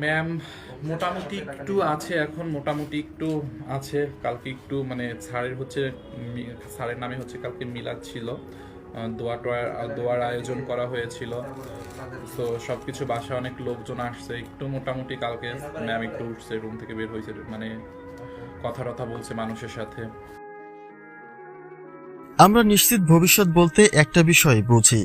Ma'am, মোটামুটি একটু আছে এখন, মোটামুটি একটু আছে। কালকে একটু মানে স্যারের হচ্ছে স্যারের নামে হচ্ছে কালকে মিলাদ ছিল। দোয়া টোয়া, দোয়ার আয়োজন করা হয়েছিল। তো সব কিছু বাসায় অনেক লোকজন আসছে। একটু মোটামুটি কালকে ম্যাম একটু উঠছে, রুম থেকে বের হয়েছে মানে কথা টথা বলছে মানুষের সাথে। আমরা নিশ্চিত ভবিষ্যৎ বলতে একটা বিষয় বুঝি,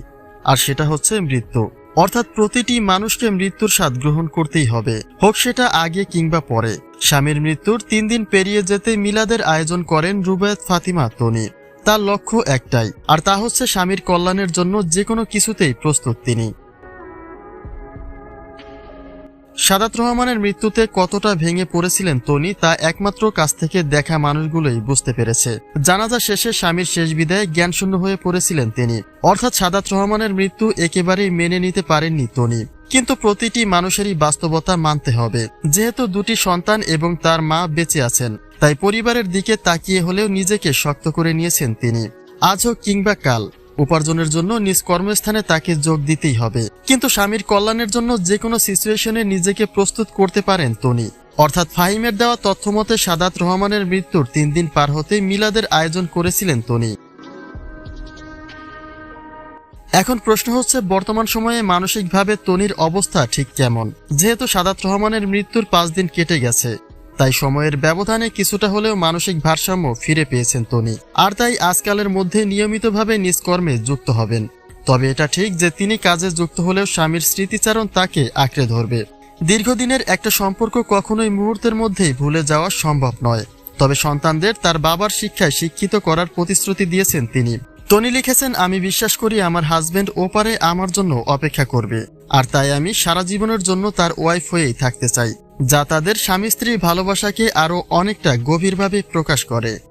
আর সেটা হচ্ছে মৃত্যু। অর্থাৎ প্রতিটি মানুষকে মৃত্যুর স্বাদ গ্রহণ করতেই হবে। হোক সেটা আগে কিংবা পরে। স্বামীর মৃত্যুর তিন দিন পেরিয়ে যেতে মিলাদের আয়োজন করেন রুবায়ত ফাতিমা তনি তার লক্ষ্য একটাই, আর তা হচ্ছে স্বামীর কল্যাণের জন্য যে কোনো কিছুতেই প্রস্তুত তিনি। সাদাত রহমানের মৃত্যুতে কতটা ভেঙে পড়েছিলেন তনি তা একমাত্র কাছ থেকে দেখা মানুষগুলোই বুঝতে পেরেছে। জানাজা শেষে স্বামীর শেষ বিদায়ে জ্ঞানশূন্য হয়ে পড়েছিলেন তিনি। অর্থাৎ সাদাত রহমানের মৃত্যু একেবারেই মেনে নিতে পারেননি তনি। কিন্তু প্রতিটি মানুষেরই বাস্তবতা মানতে হবে। যেহেতু দুটি সন্তান এবং তার মা বেঁচে আছেন, তাই পরিবারের দিকে তাকিয়ে হলেও নিজেকে শক্ত করে নিয়েছেন তিনি। আজ হোক কিংবা কাল। উপার্জনের জন্য নিজ কর্মস্থানে তাকে যোগ দিতেই হবে। কিন্তু স্বামীর কল্যাণের জন্য যে কোনো সিচুয়েশনে নিজেকে প্রস্তুত করতে পারেন তনি। অর্থাৎ ফাহিমের দেওয়া তথ্যমতে সাদাত রহমানের মৃত্যুর তিন দিন পার হতেই মিলাদের আয়োজন করেছিলেন তনি। এখন প্রশ্ন হচ্ছে, বর্তমান সময়ে মানসিকভাবে তনির অবস্থা ঠিক কেমন? যেহেতু সাদাত রহমানের মৃত্যুর পাঁচ দিন কেটে গেছে। তাই সময়ের ব্যবধানে কিছুটা হলেও মানসিক ভারসাম্য ফিরে পেয়েছেন তনি। আর তাই আজকালের মধ্যে নিয়মিতভাবে নিজ কর্মে যুক্ত হবেন। তবে এটা ঠিক যে তিনি কাজে যুক্ত হলেও স্বামীর স্মৃতিচারণ তাকে আঁকড়ে ধরবে। দীর্ঘদিনের একটা সম্পর্ক কখনোই মুহূর্তের মধ্যেই ভুলে যাওয়া সম্ভব নয়। তবে সন্তানদের তার বাবার শিক্ষায় শিক্ষিত করার প্রতিশ্রুতি দিয়েছেন তিনি। টনি লিখেছেন, আমি বিশ্বাস করি আমার হাজব্যান্ড ওপারে আমার জন্য অপেক্ষা করবে। আর তাই আমি সারা জীবনের জন্য তার ওয়াইফ হয়েই থাকতে চাই। যা তাদের স্বামী স্ত্রীর ভালোবাসাকে আরও অনেকটা গভীরভাবে প্রকাশ করে।